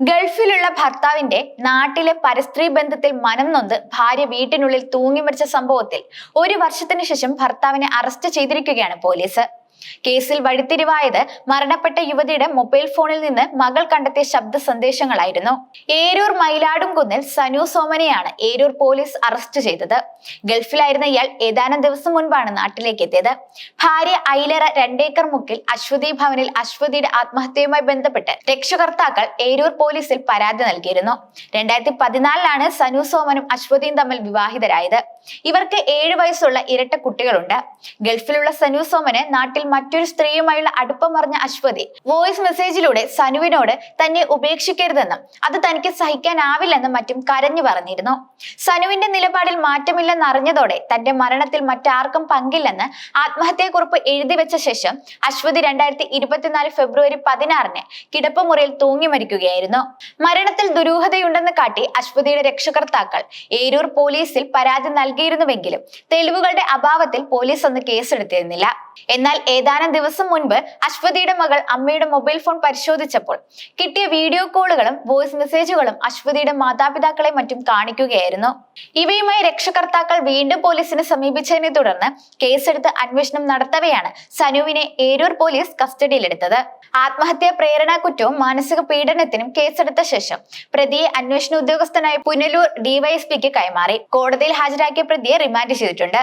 ഗൾഫിലുള്ള ഭർത്താവിന്റെ നാട്ടിലെ പരസ്ത്രീ ബന്ധത്തിൽ മനം നൊന്ത് ഭാര്യ വീട്ടിനുള്ളിൽ തൂങ്ങി മരിച്ച സംഭവത്തിൽ ഒരു വർഷത്തിന് ശേഷം ഭർത്താവിനെ അറസ്റ്റ് ചെയ്തിരിക്കുകയാണ് പോലീസ്. കേസിൽ വഴിത്തിരിവായത് മരണപ്പെട്ട യുവതിയുടെ മൊബൈൽ ഫോണിൽ നിന്ന് മകൾ കണ്ടെത്തിയ ശബ്ദ സന്ദേശങ്ങളായിരുന്നു. ഏരൂർ മയിലാടുംകുന്നിൽ സനു സോമനെയാണ് ഏരൂർ പോലീസ് അറസ്റ്റ് ചെയ്തത്. ഗൾഫിലായിരുന്ന ഇയാൾ ഏതാനും ദിവസം മുൻപാണ് നാട്ടിലേക്ക് എത്തിയത്. ഭാര്യ ഐലറ രണ്ടേക്കർ മുക്കിൽ അശ്വതി ഭവനിൽ അശ്വതിയുടെ ആത്മഹത്യയുമായി ബന്ധപ്പെട്ട് രക്ഷകർത്താക്കൾ ഏരൂർ പോലീസിൽ പരാതി നൽകിയിരുന്നു. രണ്ടായിരത്തി പതിനാലിലാണ് സനു സോമനും അശ്വതിയും തമ്മിൽ വിവാഹിതരായത്. ഇവർക്ക് ഏഴു വയസ്സുള്ള ഇരട്ട കുട്ടികളുണ്ട്. ഗൾഫിലുള്ള സനു സോമന് നാട്ടിൽ മറ്റൊരു സ്ത്രീയുമായുള്ള അടുപ്പം പറഞ്ഞ അശ്വതി വോയിസ് മെസ്സേജിലൂടെ സനുവിനോട് തന്നെ ഉപേക്ഷിക്കരുതെന്നും അത് തനിക്ക് സഹിക്കാനാവില്ലെന്നും മറ്റും കരഞ്ഞു പറഞ്ഞിരുന്നു. സനുവിന്റെ നിലപാടിൽ മാറ്റമില്ലെന്ന് അറിഞ്ഞതോടെ തന്റെ മരണത്തിൽ മറ്റാർക്കും പങ്കില്ലെന്ന് ആത്മഹത്യയെക്കുറിപ്പ് എഴുതി വെച്ച ശേഷം അശ്വതി രണ്ടായിരത്തി ഇരുപത്തിനാല് ഫെബ്രുവരി പതിനാറിന് കിടപ്പുമുറിയിൽ തൂങ്ങി മരിക്കുകയായിരുന്നു മരണത്തിൽ ദുരൂഹതയുണ്ടെന്ന് കാട്ടി അശ്വതിയുടെ രക്ഷകർത്താക്കൾ. ഏരൂർ പോലീസിൽ പരാതി നൽകിയിരുന്നുവെങ്കിലും തെളിവുകളുടെ അഭാവത്തിൽ പോലീസ് അന്ന് കേസെടുത്തിരുന്നില്ല. എന്നാൽ ഏതാനും ദിവസം മുൻപ് അശ്വതിയുടെ മകൾ അമ്മയുടെ മൊബൈൽ ഫോൺ പരിശോധിച്ചപ്പോൾ കിട്ടിയ വീഡിയോ കോളുകളും വോയിസ് മെസ്സേജുകളും അശ്വതിയുടെ മാതാപിതാക്കളെ മറ്റും കാണിക്കുകയായിരുന്നു. ഇവയുമായി രക്ഷകർത്താക്കൾ വീണ്ടും പോലീസിനെ സമീപിച്ചതിനെ തുടർന്ന് കേസെടുത്ത് അന്വേഷണം നടത്തവെയാണ് സനുവിനെ ഏരൂർ പോലീസ് കസ്റ്റഡിയിലെടുത്തത്. ആത്മഹത്യാ പ്രേരണ കുറ്റവും മാനസിക പീഡനത്തിനും കേസെടുത്ത ശേഷം പ്രതിയെ അന്വേഷണ ഉദ്യോഗസ്ഥനായ പുനലൂർ ഡിവൈഎസ്പിക്ക് കൈമാറി. കോടതിയിൽ ഹാജരാക്കിയ പ്രതിയെ റിമാൻഡ് ചെയ്തിട്ടുണ്ട്.